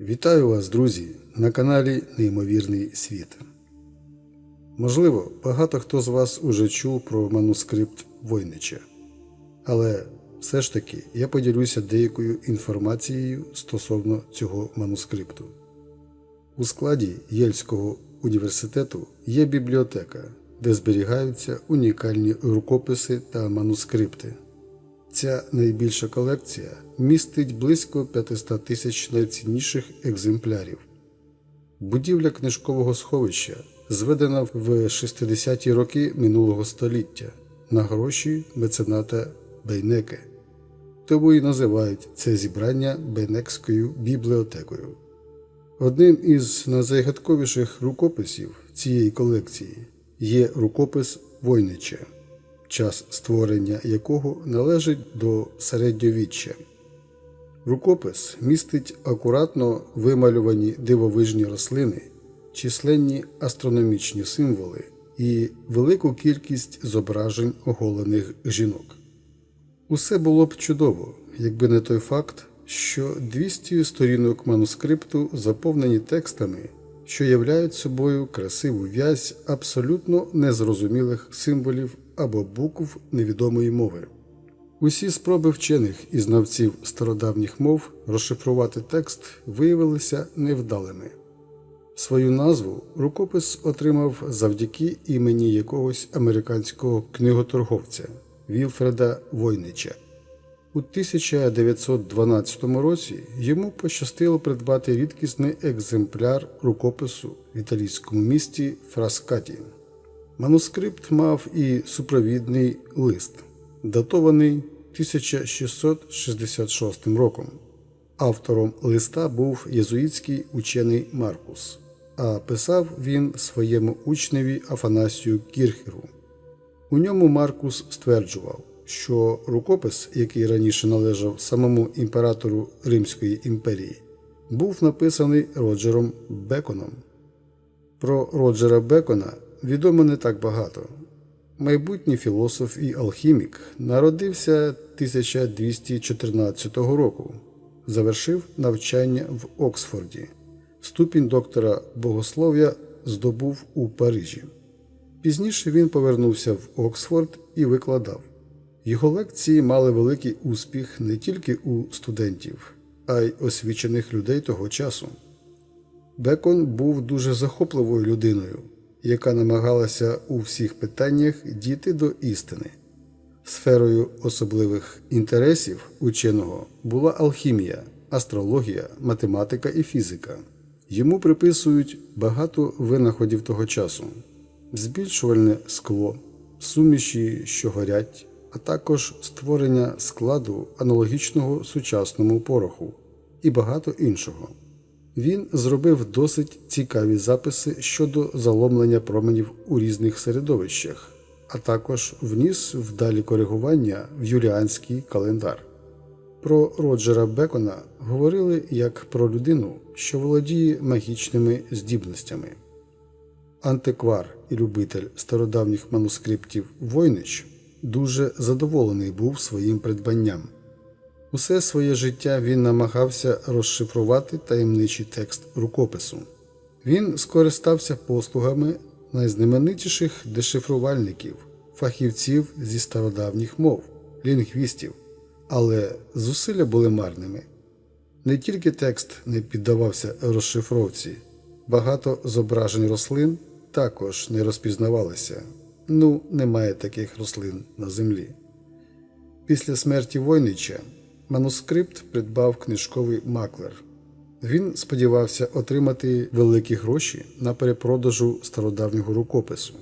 Вітаю вас, друзі, на каналі Неймовірний світ. Можливо, багато хто з вас уже чув про манускрипт Войнича, але все ж таки я поділюся деякою інформацією стосовно цього манускрипту. У складі Єльського університету є бібліотека, де зберігаються унікальні рукописи та манускрипти. Ця найбільша колекція містить близько 500 тисяч найцінніших екземплярів. Будівля книжкового сховища зведена в 60-ті роки минулого століття на гроші мецената Бейнеке, тому і називають це зібрання Бейнекською бібліотекою. Одним із найзагадковіших рукописів цієї колекції є рукопис Войнича час створення якого належить до середньовіччя. Рукопис містить акуратно вималювані дивовижні рослини, численні астрономічні символи і велику кількість зображень оголених жінок. Усе було б чудово, якби не той факт, що 200 сторінок манускрипту заповнені текстами, що являють собою красиву в'язь абсолютно незрозумілих символів або букв невідомої мови. Усі спроби вчених і знавців стародавніх мов розшифрувати текст виявилися невдалими. Свою назву рукопис отримав завдяки імені якогось американського книготорговця Вілфреда Войнича. У 1912 році йому пощастило придбати рідкісний екземпляр рукопису в італійському місті Фраскаті. Манускрипт мав і супровідний лист, датований 1666 роком. Автором листа був єзуїтський учений Маркус, а писав він своєму учневі Афанасію Кірхеру. У ньому Маркус стверджував, що рукопис, який раніше належав самому імператору Римської імперії, був написаний Роджером Беконом. Про Роджера Бекона відомо не так багато. Майбутній філософ і алхімік народився 1214 року, завершив навчання в Оксфорді. Ступінь доктора богослов'я здобув у Парижі. Пізніше він повернувся в Оксфорд і викладав. Його лекції мали великий успіх не тільки у студентів, а й освічених людей того часу. Бекон був дуже захопливою людиною, яка намагалася у всіх питаннях дійти до істини. Сферою особливих інтересів ученого була алхімія, астрологія, математика і фізика. Йому приписують багато винаходів того часу: збільшувальне скло, суміші, що горять, а також створення складу аналогічного сучасному пороху і багато іншого. Він зробив досить цікаві записи щодо заломлення променів у різних середовищах, а також вніс вдалі коригування в юліанський календар. Про Роджера Бекона говорили як про людину, що володіє магічними здібностями. Антиквар і любитель стародавніх манускриптів Войнич дуже задоволений був своїм придбанням. Усе своє життя він намагався розшифрувати таємничий текст рукопису. Він скористався послугами найзнаменитіших дешифрувальників, фахівців зі стародавніх мов, лінгвістів, але зусилля були марними. Не тільки текст не піддавався розшифровці, багато зображень рослин також не розпізнавалися. Ну, немає таких рослин на землі. Після смерті Войнича манускрипт придбав книжковий маклер. Він сподівався отримати великі гроші на перепродажу стародавнього рукопису,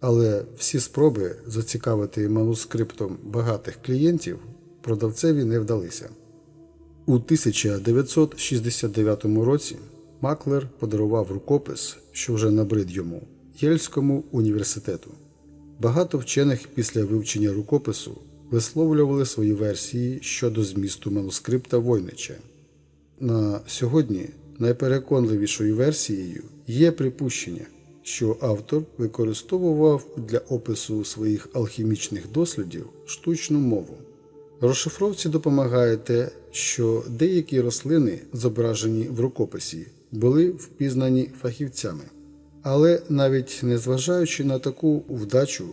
але всі спроби зацікавити манускриптом багатих клієнтів продавцеві не вдалися. У 1969 році Маклер подарував рукопис, що вже набрид йому, Єльському університету. Багато вчених після вивчення рукопису висловлювали свої версії щодо змісту манускрипта Войнича. На сьогодні найпереконливішою версією є припущення, що автор використовував для опису своїх алхімічних дослідів штучну мову. Розшифровці допомагає те, що деякі рослини, зображені в рукописі, були впізнані фахівцями. Але навіть незважаючи на таку вдачу,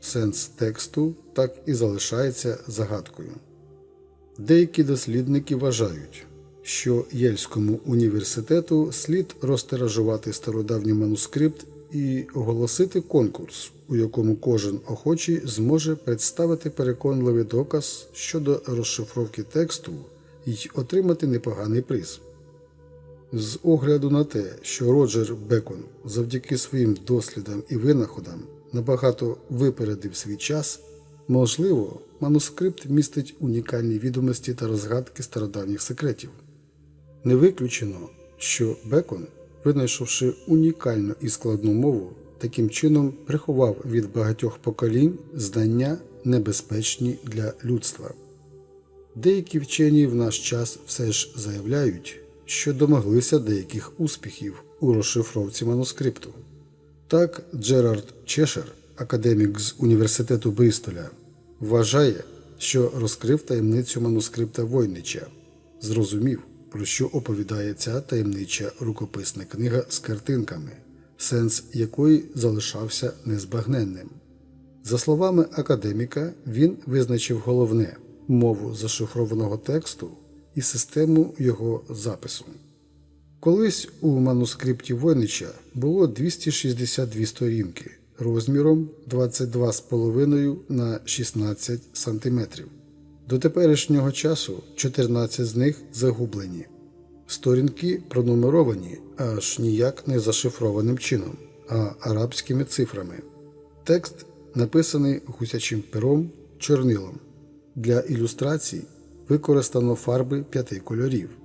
сенс тексту так і залишається загадкою. Деякі дослідники вважають, що Єльському університету слід розтиражувати стародавній манускрипт і оголосити конкурс, у якому кожен охочий зможе представити переконливий доказ щодо розшифровки тексту і отримати непоганий приз. З огляду на те, що Роджер Бекон завдяки своїм дослідам і винаходам набагато випередив свій час, можливо, манускрипт містить унікальні відомості та розгадки стародавніх секретів. Не виключено, що Бекон, винайшовши унікальну і складну мову, таким чином приховав від багатьох поколінь знання, небезпечні для людства. Деякі вчені в наш час все ж заявляють, що домоглися деяких успіхів у розшифровці манускрипту. Так, Джерард Чешер, академік з університету Бристоля, вважає, що розкрив таємницю манускрипта Войнича, зрозумів, про що оповідає ця таємнича рукописна книга з картинками, сенс якої залишався незбагненним. За словами академіка, він визначив головне мову зашифрованого тексту і систему його запису. Колись у манускрипті Войнича було 262 сторінки розміром 22,5 на 16 см. До теперішнього часу 14 з них загублені. Сторінки пронумеровані аж ніяк не зашифрованим чином, а арабськими цифрами. Текст написаний гусячим пером чорнилом. Для ілюстрацій використано фарби п'яти кольорів.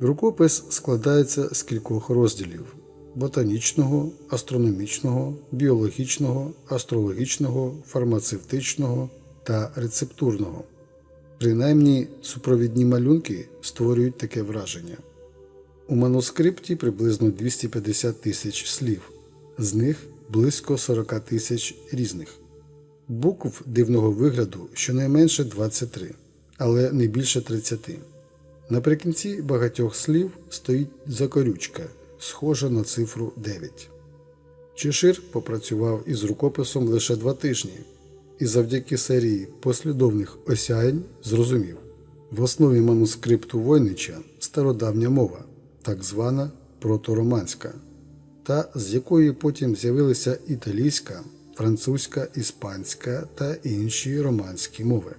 Рукопис складається з кількох розділів: ботанічного, астрономічного, біологічного, астрологічного, фармацевтичного та рецептурного. Принаймні, супровідні малюнки створюють таке враження. У манускрипті приблизно 250 тисяч слів, з них близько 40 тисяч різних. Букв дивного вигляду щонайменше 23, але не більше 30. Наприкінці багатьох слів стоїть закорючка, схожа на цифру 9. Чешир попрацював із рукописом лише два тижні, і завдяки серії послідовних осяянь зрозумів, в основі манускрипту Войнича стародавня мова, так звана протороманська, та з якої потім з'явилися італійська, французька, іспанська та інші романські мови.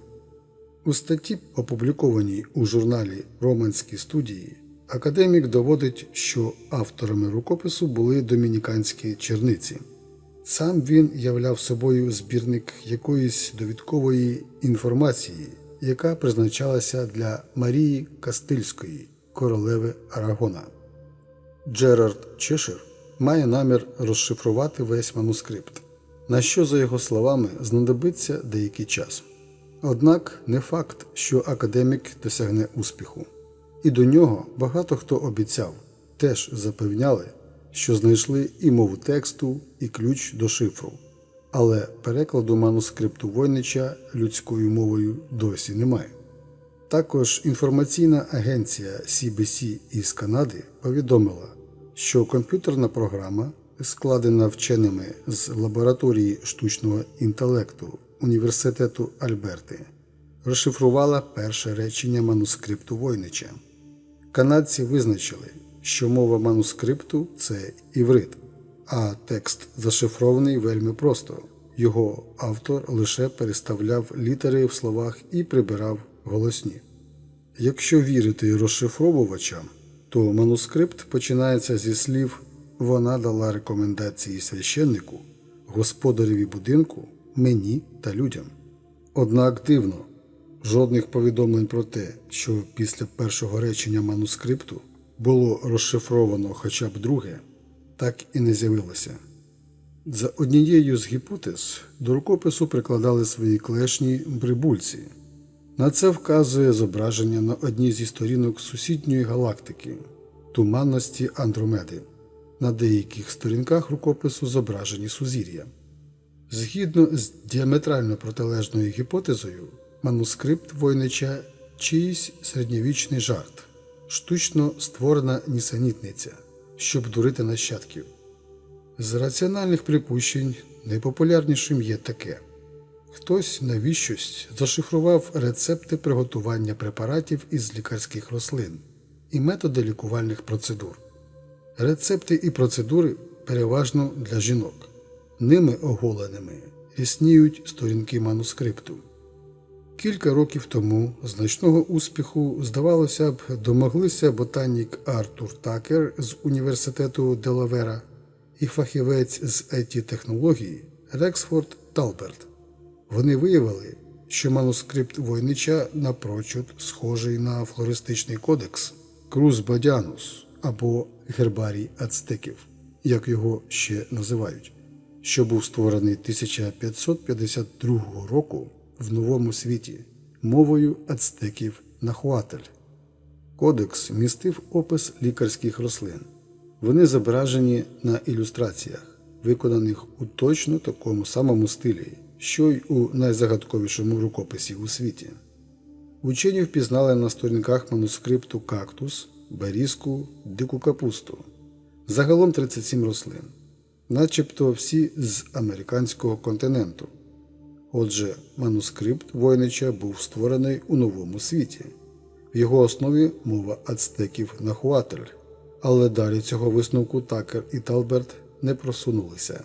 У статті, опублікованій у журналі Романські студії, академік доводить, що авторами рукопису були домініканські черниці. Сам він являв собою збірник якоїсь довідкової інформації, яка призначалася для Марії Кастильської, королеви Арагона. Джерард Чешир має намір розшифрувати весь манускрипт, на що, за його словами, знадобиться деякий час. Однак не факт, що академік досягне успіху, і до нього багато хто обіцяв, теж запевняли, що знайшли і мову тексту, і ключ до шифру. Але перекладу манускрипту Войнича людською мовою досі немає. Також інформаційна агенція CBC із Канади повідомила, що комп'ютерна програма, складена вченими з лабораторії штучного інтелекту Університету Альберти, розшифрувала перше речення манускрипту Войнича. Канадці визначили, що мова манускрипту це іврит, а текст зашифрований вельми просто. Його автор лише переставляв літери в словах і прибирав голосні. Якщо вірити розшифровувачам, то манускрипт починається зі слів Вона дала рекомендації священнику, господареві будинку, мені та людям. Однак дивно, жодних повідомлень про те, що після першого речення манускрипту було розшифровано хоча б друге, так і не з'явилося. За однією з гіпотез до рукопису прикладали свої клешні брибульці. На це вказує зображення на одній зі сторінок сусідньої галактики туманності Андромеди. На деяких сторінках рукопису зображені сузір'я. Згідно з діаметрально протилежною гіпотезою, манускрипт Войнича чиїсь середньовічний жарт, штучно створена нісенітниця, щоб дурити нащадків. З раціональних припущень найпопулярнішим є таке: хтось навіщось зашифрував рецепти приготування препаратів із лікарських рослин і методи лікувальних процедур. Рецепти і процедури переважно для жінок. Ними оголеними рісніють сторінки манускрипту. Кілька років тому значного успіху, здавалося б, домоглися ботанік Артур Такер з університету Делавера і фахівець з it технології Рексфорд Талберт. Вони виявили, що манускрипт Войнича напрочуд схожий на флористичний кодекс Круз Бадянус або Гербарій Ацтеків, як його ще називають, що був створений 1552 року в новому світі мовою ацтеків Нахуатель. Кодекс містив опис лікарських рослин. Вони зображені на ілюстраціях, виконаних у точно такому самому стилі, що й у найзагадковішому рукописі у світі. Учені впізнали на сторінках манускрипту кактус, берізку, дику капусту. Загалом 37 рослин, начебто всі з американського континенту. Отже, манускрипт Войнича був створений у новому світі. В його основі мова ацтеків Нахуатель, але далі цього висновку Такер і Талберт не просунулися.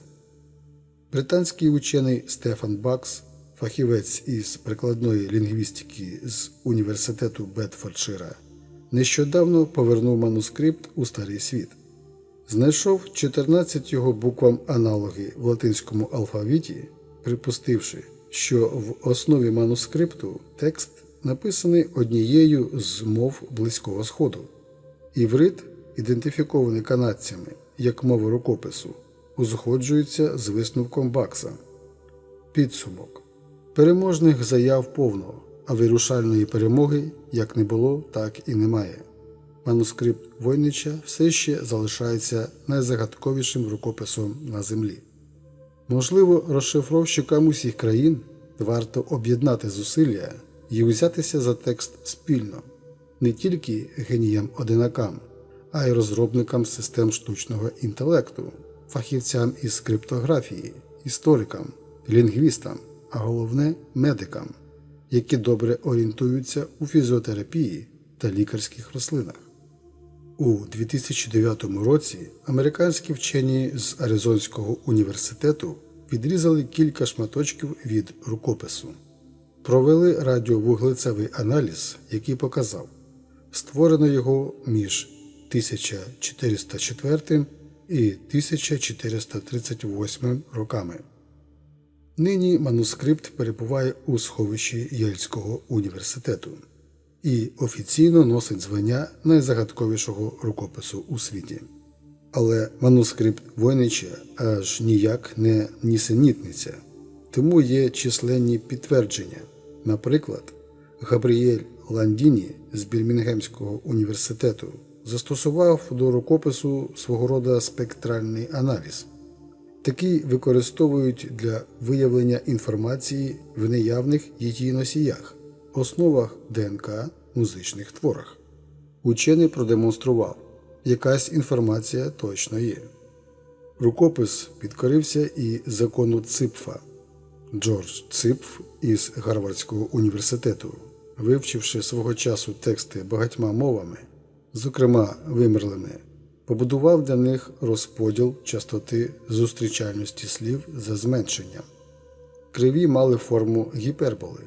Британський учений Стефан Бакс, фахівець із прикладної лінгвістики з університету Бетфордшира, нещодавно повернув манускрипт у старий світ. Знайшов 14 його буквам аналоги в латинському алфавіті, припустивши, що в основі манускрипту текст написаний однією з мов Близького Сходу. Іврит, ідентифікований канадцями як мова рукопису, узгоджується з висновком Бакса. Підсумок. Переможних заяв повно, а вирушальної перемоги як не було, так і немає. Манускрипт Войнича все ще залишається найзагадковішим рукописом на землі. Можливо, розшифровщикам усіх країн варто об'єднати зусилля і взятися за текст спільно, не тільки геніям-одинакам, а й розробникам систем штучного інтелекту, фахівцям із криптографії, історикам, лінгвістам, а головне медикам, які добре орієнтуються у фізіотерапії та лікарських рослинах. У 2009 році американські вчені з Аризонського університету відрізали кілька шматочків від рукопису, провели радіовуглецевий аналіз, який показав, створено його між 1404 і 1438 роками. Нині манускрипт перебуває у сховищі Єльського університету і офіційно носить звання найзагадковішого рукопису у світі. Але манускрипт Войнича аж ніяк не нісенітниця, тому є численні підтвердження. Наприклад, Габріель Ландіні з Бірмінгемського університету застосував до рукопису свого роду спектральний аналіз. Такий використовують для виявлення інформації в неявних її носіях, основах ДНК музичних творах. Учений продемонстрував, якась інформація точно є. Рукопис підкорився і закону Ципфа. Джордж Ципф із Гарвардського університету, вивчивши свого часу тексти багатьма мовами, зокрема вимерлими, побудував для них розподіл частоти зустрічальності слів за зменшенням. Криві мали форму гіперболи,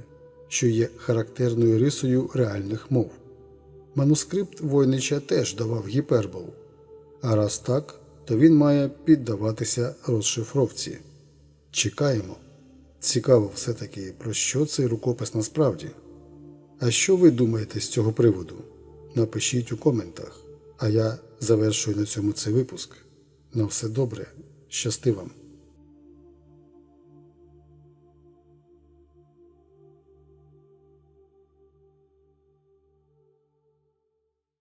що є характерною рисою реальних мов. Манускрипт Войнича теж давав гіперболу, а раз так, то він має піддаватися розшифровці. Чекаємо. Цікаво все-таки, про що цей рукопис насправді. А що ви думаєте з цього приводу? Напишіть у коментах. А я завершую на цьому цей випуск. На все добре, щасти вам!